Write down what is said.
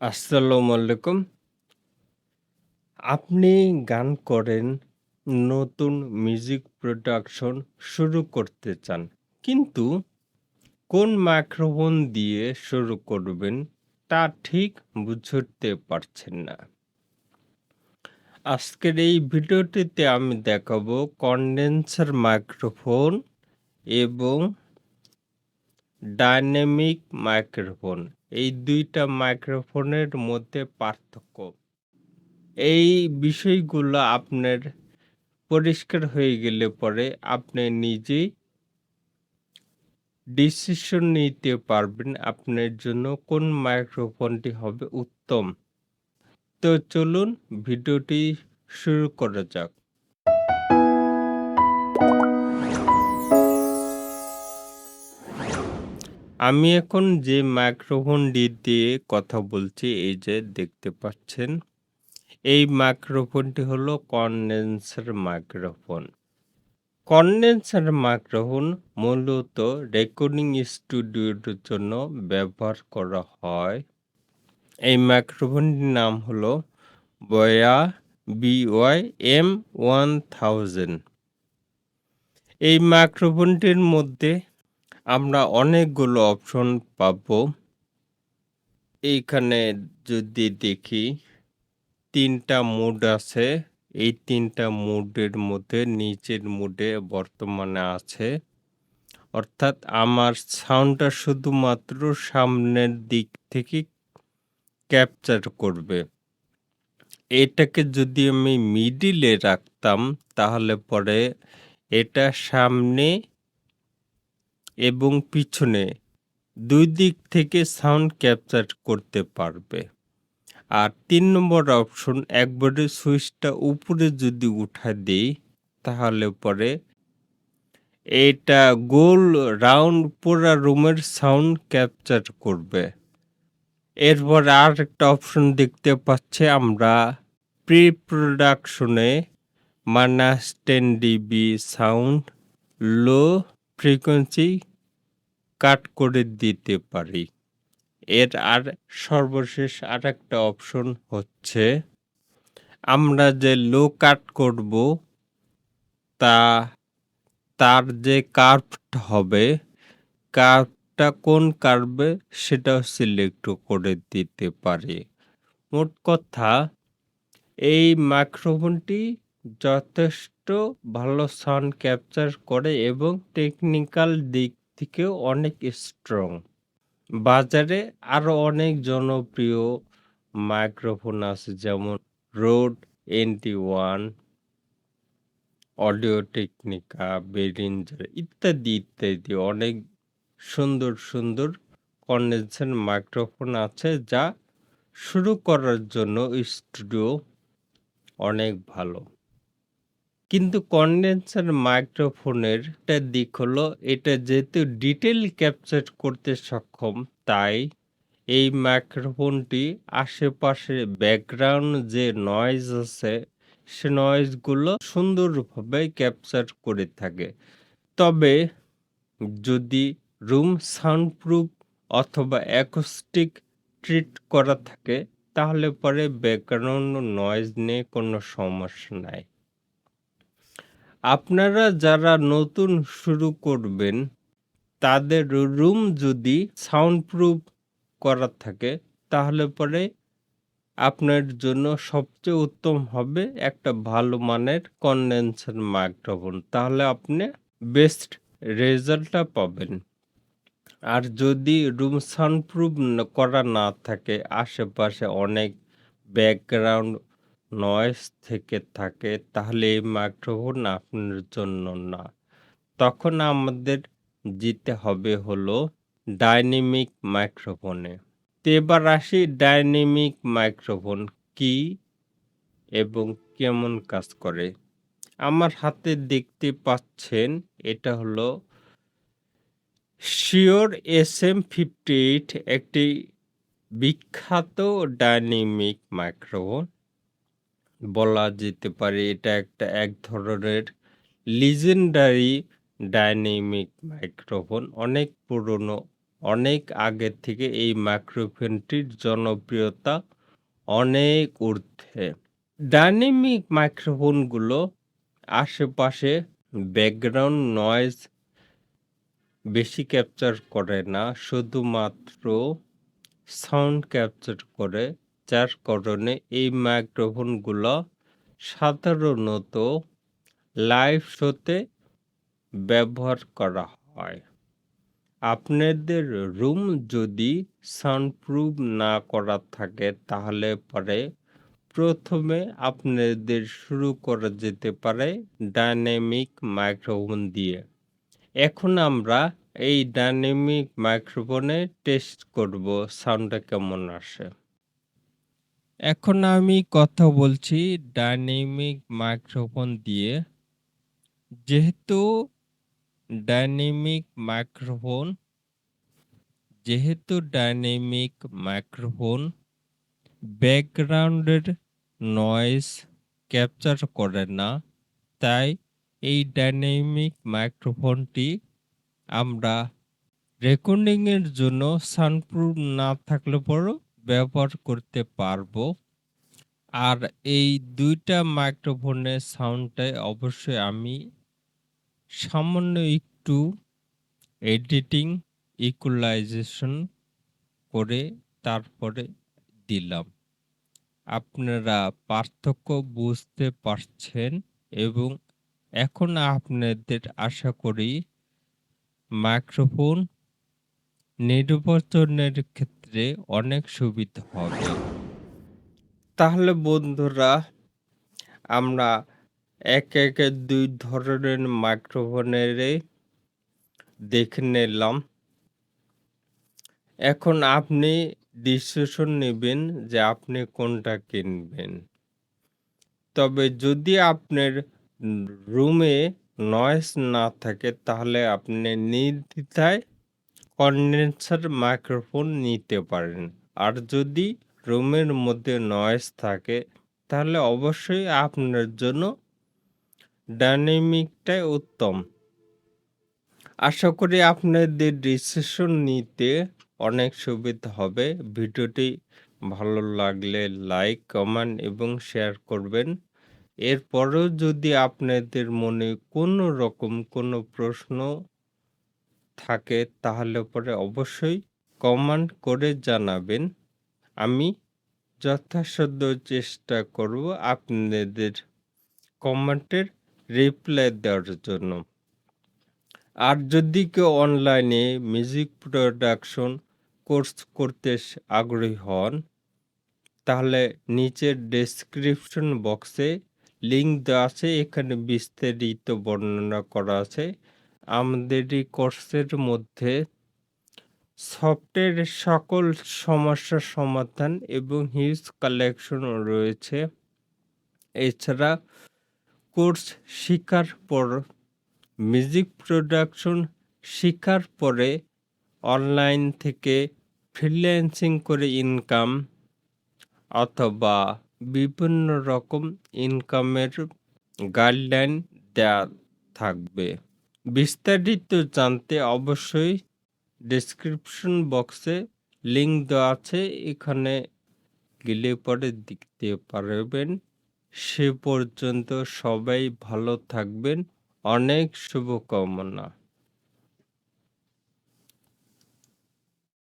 আসসালামু আলাইকুম। আপনি গান করেন, নতুন মিউজিক প্রোডাকশন শুরু করতে চান। কিন্তু কোন মাইক্রোফোন দিয়ে শুরু করবেন তা ঠিক বুঝতে পারছেন না। আজকের এই ভিডিওটিতে আমি দেখাবো কনডেন্সার মাইক্রোফোন এবং ডাইনামিক মাইক্রোফোন এই দুইটা মাইক্রোফোনের মধ্যে পার্থক্য। এই বিষয়গুলো আপনার পরিষ্কার হয়ে গেলে পরে আপনি নিজেই ডিসিশন নিতে পারবেন আপনার জন্য কোন মাইক্রোফোনটি হবে উত্তম। তো চলুন ভিডিওটি শুরু করা যাক। আমি এখন যে মাইক্রোফোনটি দিয়ে কথা বলছি, এই যে দেখতে পাচ্ছেন। এই মাইক্রোফোনটি হলো কনডেন্সার মাইক্রোফোন। কনডেন্সার মাইক্রোফোন মূলত রেকর্ডিং স্টুডিওর জন্য ব্যবহার করা হয়। এই মাইক্রোফোনটির নাম হলো বয়া বিওয়াই এম ওয়ান থাউজেন্ড। এই মাইক্রোফোনটির মধ্যে আমরা অনেকগুলো অপশন পাব এইখানে যদি দেখি ৩ মুড আছে। এই ৩ মুডের মধ্যে নিচের মুডে বর্তমানে আছে। অর্থাৎ আমার সাউন্ডটা শুধুমাত্র সামনের দিক থেকে ক্যাপচার করবে। এটাকে যদি আমি মিডিলে রাখতাম, তাহলে পরে এটা সামনে এবং পিছনে দুই দিক থেকে সাউন্ড ক্যাপচার করতে পারবে। আর তিন নম্বর অপশন একবারে সুইচটা উপরে যদি উঠায় দেই, তাহলে পরে এটা গোল রাউন্ড পুরা রুমের সাউন্ড ক্যাপচার করবে। এরপর আর একটা অপশন দেখতে পাচ্ছি আমরা প্রি প্রোডাকশনে minus ১০ DB sound, low frequency cut করে দিতে পারি। এর আর সর্বশেষ আরেকটা অপশন হচ্ছে, আমরা যে লো কাট করব, তা, তার যে কার্ভড হবে কার্ভটা কোন কার্ভে সেটাও সিলেক্ট করে দিতে পারি। মোট কথা, এই মাইক্রোফোনটি যথেষ্ট ভালো সাউন্ড ক্যাপচার করে এবং টেকনিক্যাল দিক থেকেও অনেক স্ট্রং। বাজারে আরও অনেক জনপ্রিয় মাইক্রোফোন আছে যেমন রোড এনটি-ওয়ান, অডিও টেকনিকা, বেরিঞ্জার ইত্যাদি, ইত্যাদি অনেক সুন্দর, সুন্দর কনডেন্সার মাইক্রোফোন আছে যা শুরু করার জন্য স্টুডিও অনেক ভালো। কিন্তু কনডেন্সার মাইক্রোফোনের একটা দিক হলো, এটা যেহেতু ডিটেল ক্যাপচার করতে সক্ষম, তাই এই মাইক্রোফোনটি আশেপাশে ব্যাকগ্রাউন্ড যে নয়েজ আছে, সে নয়েজগুলো সুন্দরভাবে ক্যাপচার করে থাকে। তবে যদি রুম সাউন্ডপ্রুফ অথবা অ্যাকোস্টিক ট্রিট করা থাকে, তাহলে পরে ব্যাকগ্রাউন্ড নয়েজ নিয়ে কোনো সমস্যা নাই। আপনারা যারা নতুন শুরু করবেন, তাদের রুম যদি সাউন্ডপ্রুফ করা থাকে, তাহলে পরে আপনার জন্য সবচেয়ে উত্তম হবে একটা ভালো মানের কনডেন্সার মাইক্রোফোন। তাহলে আপনি বেস্ট রেজাল্টটা পাবেন। আর যদি রুম সাউন্ডপ্রুফ করা না থাকে, আশেপাশে অনেক ব্যাকগ্রাউন্ড নয়েজ থেকে থাকে, তাহলে এই মাইক্রোফোন আপনার জন্য না। তখন আমাদের যেতে হবে হলো ডাইনামিক মাইক্রোফোনে। তো এবার আসি ডাইনামিক মাইক্রোফোন কি এবং কেমন কাজ করে। আমার হাতে দেখতে পাচ্ছেন, এটা হলো Shure S M fifty eight একটি বিখ্যাত ডাইনামিক মাইক্রোফোন। বলা যেতে পারে এটা একটা এক ধরনের লিজেন্ডারি ডাইনামিক মাইক্রোফোন। অনেক পুরনো অনেক আগে থেকে এই মাইক্রোফোনটির জনপ্রিয়তা অনেক ঊর্ধ্বে। ডাইনামিক মাইক্রোফোনগুলো আশেপাশে ব্যাকগ্রাউন্ড নয়েজ বেশি ক্যাপচার করে না, শুধুমাত্র সাউন্ড ক্যাপচার করে। যার কারণে এই মাইক্রোফোনগুলো সাধারণত লাইভ শোতে ব্যবহার করা হয়। আপনাদের রুম যদি সাউন্ডপ্রুফ না করা থাকে, তাহলে পরে প্রথমে আপনাদের শুরু করা যেতে পারে ডাইনামিক মাইক্রোফোন দিয়ে। এখন আমরা এই ডাইনামিক মাইক্রোফোনে টেস্ট করব সাউন্ডটা কেমন আসে। এখন আমি কথা বলছি ডাইনামিক মাইক্রোফোন দিয়ে। যেহেতু ডাইনামিক মাইক্রোফোন যেহেতু ডাইনামিক মাইক্রোফোন ব্যাকগ্রাউন্ডের নয়েজ ক্যাপচার করে না, তাই এই ডাইনামিক মাইক্রোফোনটি আমরা রেকর্ডিংয়ের জন্য সানপ্রুফ না থাকলে পরেও ব্যবহার করতে পারব। আর এই দুইটা মাইক্রোফোনের সাউন্ডটাই অবশ্যই আমি সামান্য একটু এডিটিং, ইকুয়ালাইজেশন করে তারপরে দিলাম। আপনারা পার্থক্য বুঝতে পারছেন এবং এখন আপনাদের আশা করি মাইক্রোফোন নির্বাচনের ক্ষেত্রে অনেক সুবিধা হবে। তাহলে বন্ধুরা আমরা একে, একে দুই ধরনের মাইক্রোফোনেরই দেখে নিলাম। এখন আপনি ডিসিশন নিবেন যে আপনি কোনটা কিনবেন। তবে যদি আপনার রুমে নয়েজ না থাকে তাহলে আপনি নির্দ্বিধায় কন্ডেন্সার মাইক্রোফোন নিতে পারেন। আর যদি রুমের মধ্যে নয়েজ থাকে তাহলে অবশ্যই আপনার জন্য ডাইনামিকটাই উত্তম। আশা করি আপনাদের ডিসিশন নিতে অনেক সুবিধা হবে। ভিডিওটি ভালো লাগলে লাইক, কমেন্ট এবং শেয়ার করবেন। এরপরেও যদি আপনাদের মনে কোনো রকম কোনো প্রশ্ন থাকে, তাহলে পরে অবশ্যই কমেন্ট করে জানাবেন। আমি যথাসাধ্য চেষ্টা করব আপনাদের কমেন্টের রিপ্লাই দেওয়ার জন্য। আর যদি কেউ অনলাইনে মিউজিক প্রোডাকশন কোর্স করতে আগ্রহী হন, তাহলে নিচের ডেসক্রিপশন বক্সে লিঙ্ক দেওয়া আছে এখানে বিস্তারিত বর্ণনা করা আছে আমাদের এই কোর্সের মধ্যে সফটওয়্যারের সকল সমস্যার সমাধান এবং হিউজ কালেকশন রয়েছে। এছাড়া কোর্স শিকার পর মিউজিক প্রোডাকশন শিকার পরে অনলাইন থেকে ফ্রিল্যান্সিং করে ইনকাম অথবা বিভিন্ন রকম ইনকামের গাইডলাইন দেয়া থাকবে। বিস্তারিত জানতে অবশ্যই ডেসক্রিপশন বক্সে লিঙ্ক দেওয়া আছে। এখানে গেলে পরে দেখতে পারবেন। সে পর্যন্ত সবাই ভালো থাকবেন। অনেক শুভকামনা।